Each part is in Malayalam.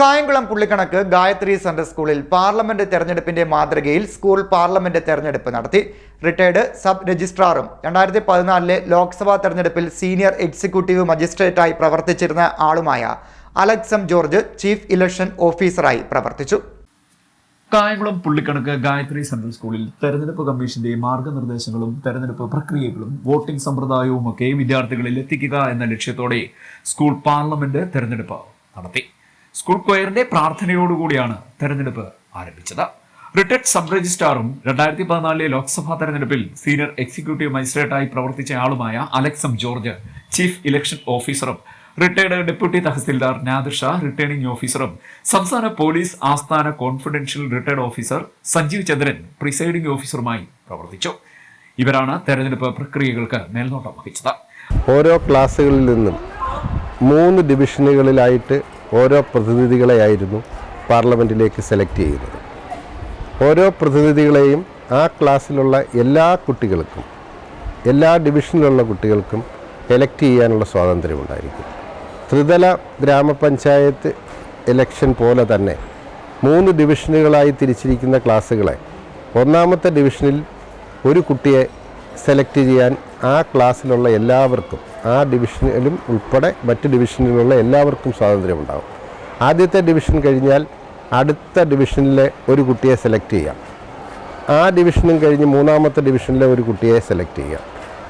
കായംകുളം പുള്ളിക്കണക്ക് ഗായത്രി സെൻട്രൽ സ്കൂളിൽ പാർലമെന്റ് തെരഞ്ഞെടുപ്പിന്റെ മാതൃകയിൽ സ്കൂൾ പാർലമെന്റ് തെരഞ്ഞെടുപ്പ് നടത്തി. റിട്ടയർഡ് സബ് രജിസ്ട്രാറും രണ്ടായിരത്തി പതിനാലിലെ ലോക്സഭാ തെരഞ്ഞെടുപ്പിൽ സീനിയർ എക്സിക്യൂട്ടീവ് മജിസ്ട്രേറ്റായി പ്രവർത്തിച്ചിരുന്ന ആളുമായ അലക്സം ജോർജ് ചീഫ് ഇലക്ഷൻ ഓഫീസറായി പ്രവർത്തിച്ചു. കായംകുളം പുള്ളിക്കണക്ക് ഗായത്രി സെൻട്രൽ സ്കൂളിൽ തെരഞ്ഞെടുപ്പ് കമ്മീഷന്റെ മാർഗനിർദ്ദേശങ്ങളും തെരഞ്ഞെടുപ്പ് പ്രക്രിയകളും വോട്ടിംഗ് സമ്പ്രദായവും ഒക്കെ വിദ്യാർത്ഥികളിൽ എത്തിക്കുക എന്ന ലക്ഷ്യത്തോടെ സ്കൂൾ പാർലമെന്റ് തെരഞ്ഞെടുപ്പ് നടത്തി. സ്കൂൾ കൊയറിന്റെ പ്രാർത്ഥനയോടുകൂടിയാണ് തെരഞ്ഞെടുപ്പ് ആരംഭിച്ചത്. റിട്ടയർഡ് സബ് രജിസ്ട്രാറും രണ്ടായിരത്തി പതിനാലിലെ ലോക്സഭാ തെരഞ്ഞെടുപ്പിൽ സീനിയർ എക്സിക്യൂട്ടീവ് മജിസ്ട്രേറ്റായി പ്രവർത്തിച്ച ആളുമായ അലക്സം ജോർജ് ചീഫ് ഇലക്ഷൻ ഓഫീസറും retired deputy tahsildar Nadir Shah returning ഓഫീസറും സംസ്ഥാന പോലീസ് ആസ്ഥാന confidential retired officer Sanjeev Chandran presiding ഓഫീസറുമായി പ്രവർത്തിച്ചു. ഇവരാണ് തെരഞ്ഞെടുപ്പ് പ്രക്രിയകൾക്ക് മേൽനോട്ടം വഹിച്ചത്. ഓരോ ക്ലാസ്സുകളിൽ നിന്നും മൂന്ന് ഡിവിഷനുകളിലായിട്ട് ഓരോ പ്രതിനിധികളെയായിരുന്നു പാർലമെന്റിലേക്ക് സെലക്ട് ചെയ്യുന്നത്. ഓരോ പ്രതിനിധികളെയും ആ ക്ലാസ്സിലുള്ള എല്ലാ കുട്ടികൾക്കും എല്ലാ ഡിവിഷനിലുള്ള കുട്ടികൾക്കും എലക്ട് ചെയ്യാനുള്ള സ്വാതന്ത്ര്യമുണ്ടായിരിക്കും. ത്രിതല ഗ്രാമപഞ്ചായത്ത് ഇലക്ഷൻ പോലെ തന്നെ മൂന്ന് ഡിവിഷനുകളായി തിരിച്ചിരിക്കുന്ന ക്ലാസ്സുകളെ ഒന്നാമത്തെ ഡിവിഷനിൽ ഒരു കുട്ടിയെ സെലക്ട് ചെയ്യാൻ ആ ക്ലാസ്സിലുള്ള എല്ലാവർക്കും ആ ഡിവിഷനിലും ഉൾപ്പെടെ മറ്റ് ഡിവിഷനിലുള്ള എല്ലാവർക്കും സ്വാതന്ത്ര്യമുണ്ടാകും ആദ്യത്തെ ഡിവിഷൻ കഴിഞ്ഞാൽ അടുത്ത ഡിവിഷനിലെ ഒരു കുട്ടിയെ സെലക്ട് ചെയ്യാം. ആ ഡിവിഷനും കഴിഞ്ഞ് മൂന്നാമത്തെ ഡിവിഷനിലെ ഒരു കുട്ടിയെ സെലക്ട് ചെയ്യാം.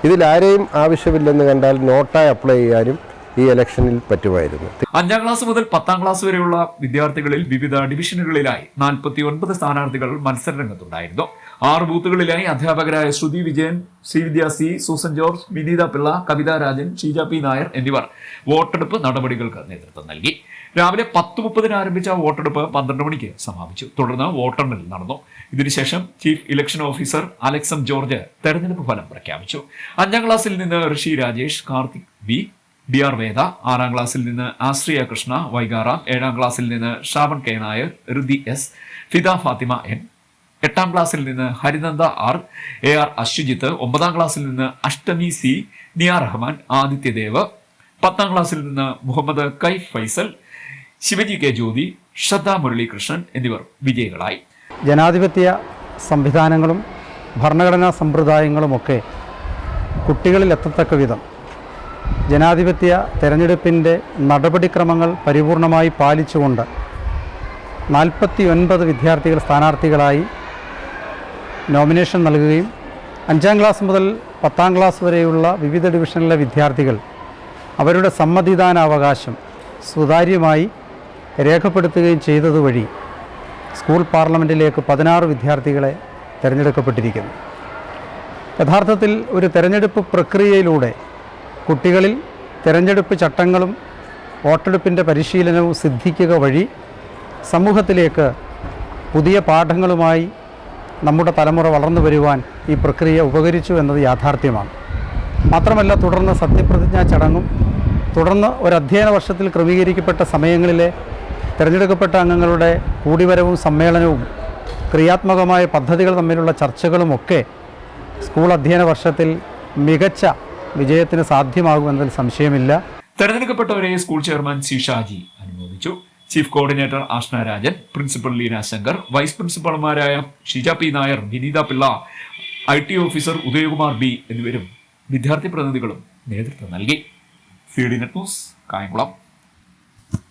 ഇതിലാരെയും ആവശ്യമില്ലെന്ന് കണ്ടാൽ നോട്ടായി അപ്ലൈ ചെയ്യാനും ഈ ഇലക്ഷനിൽ പറ്റുമായിരുന്നു. അഞ്ചാം ക്ലാസ് മുതൽ പത്താം ക്ലാസ് വരെയുള്ള വിദ്യാർത്ഥികളിൽ വിവിധ ഡിവിഷനുകളിലായി നാൽപ്പത്തി ഒൻപത് സ്ഥാനാർത്ഥികൾ മത്സരരംഗത്തുണ്ടായിരുന്നു. ആറ് ബൂത്തുകളിലായി അധ്യാപകരായ ശ്രുതി Vijayan Sreevidya C Susan George Vineetha Pillai Kavitha Rajan Sheeja P Nair എന്നിവർ വോട്ടെടുപ്പ് നടപടികൾക്ക് നേതൃത്വം നൽകി. രാവിലെ പത്ത് മുപ്പതിന് ആരംഭിച്ച വോട്ടെടുപ്പ് പന്ത്രണ്ട് മണിക്ക് സമാപിച്ചു. തുടർന്ന് വോട്ടെണ്ണൽ നടന്നു. ഇതിനുശേഷം chief election officer Alexam George തെരഞ്ഞെടുപ്പ് ഫലം പ്രഖ്യാപിച്ചു. അഞ്ചാം ക്ലാസ്സിൽ നിന്ന് Rishi Rajesh Karthik V B R Veda ആറാം ക്ലാസ്സിൽ നിന്ന് ആശ്രിയ കൃഷ്ണ വൈകാറാം ഏഴാം ക്ലാസ്സിൽ നിന്ന് Shravan K Nair Rithi S Fida Fathima N എട്ടാം ക്ലാസ്സിൽ നിന്ന് Harinanda R A R Ashwajith ഒമ്പതാം ക്ലാസ്സിൽ നിന്ന് അഷ്ടമി സി നിയാർ റഹ്മാൻ ആദിത്യദേവ് പത്താം ക്ലാസ്സിൽ നിന്ന് മുഹമ്മദ് കൈ ഫൈസൽ ശിവജി കെ ജ്യോതി ശ്രദ്ധ മുരളീകൃഷ്ണൻ എന്നിവർ വിജയികളായി. ജനാധിപത്യ സംവിധാനങ്ങളും ഭരണഘടനാ സമ്പ്രദായങ്ങളുമൊക്കെ കുട്ടികളിൽ എത്തത്തക്ക വിധം ജനാധിപത്യ തെരഞ്ഞെടുപ്പിന്റെ നടപടിക്രമങ്ങൾ പരിപൂർണമായി പാലിച്ചുകൊണ്ട് നാൽപ്പത്തി ഒൻപത് വിദ്യാർത്ഥികൾ സ്ഥാനാർത്ഥികളായി നോമിനേഷൻ നൽകുകയും അഞ്ചാം ക്ലാസ് മുതൽ പത്താം ക്ലാസ് വരെയുള്ള വിവിധ ഡിവിഷനിലെ വിദ്യാർത്ഥികൾ അവരുടെ സമ്മതിദാനാവകാശം സുതാര്യമായി രേഖപ്പെടുത്തുകയും ചെയ്തതുവഴി സ്കൂൾ പാർലമെന്റിലേക്ക് പതിനാറ് വിദ്യാർത്ഥികളെ തിരഞ്ഞെടുക്കപ്പെട്ടിരിക്കുന്നു. യഥാർത്ഥത്തിൽ ഒരു തിരഞ്ഞെടുപ്പ് പ്രക്രിയയിലൂടെ കുട്ടികളിൽ തിരഞ്ഞെടുപ്പ് ചട്ടങ്ങളും വോട്ടെടുപ്പിന്റെ പരിശീലനവും സിദ്ധിക്കുക വഴി സമൂഹത്തിലേക്ക് പുതിയ പാഠങ്ങളുമായി നമ്മുടെ തലമുറ വളർന്നു വരുവാൻ ഈ പ്രക്രിയ ഉപകരിച്ചു എന്നത് യാഥാർത്ഥ്യമാണ്. മാത്രമല്ല തുടർന്ന് സത്യപ്രതിജ്ഞാ ചടങ്ങും തുടർന്ന് ഒരു അധ്യയന വർഷത്തിൽ ക്രമീകരിക്കപ്പെട്ട സമയങ്ങളിലെ തിരഞ്ഞെടുക്കപ്പെട്ട അംഗങ്ങളുടെ കൂടിവരവും സമ്മേളനവും ക്രിയാത്മകമായ പദ്ധതികൾ തമ്മിലുള്ള ചർച്ചകളുമൊക്കെ സ്കൂൾ അധ്യയന വർഷത്തിൽ മികച്ച വിജയത്തിന് സാധ്യമാകുമെന്നതിൽ സംശയമില്ല. തെരഞ്ഞെടുക്കപ്പെട്ടവരെ സ്കൂൾ ചെയർമാൻ സി ഷാജി അനുമോദിച്ചു. Chief coordinator Ashna Rajan principal Leena Shankar vice പ്രിൻസിപ്പൽമാരായ Shija P Nair Vineetha Pillai I T officer Udayakumar B എന്നിവരും വിദ്യാർത്ഥി പ്രതിനിധികളും നേതൃത്വം നൽകി. C D net news Kayamkulam.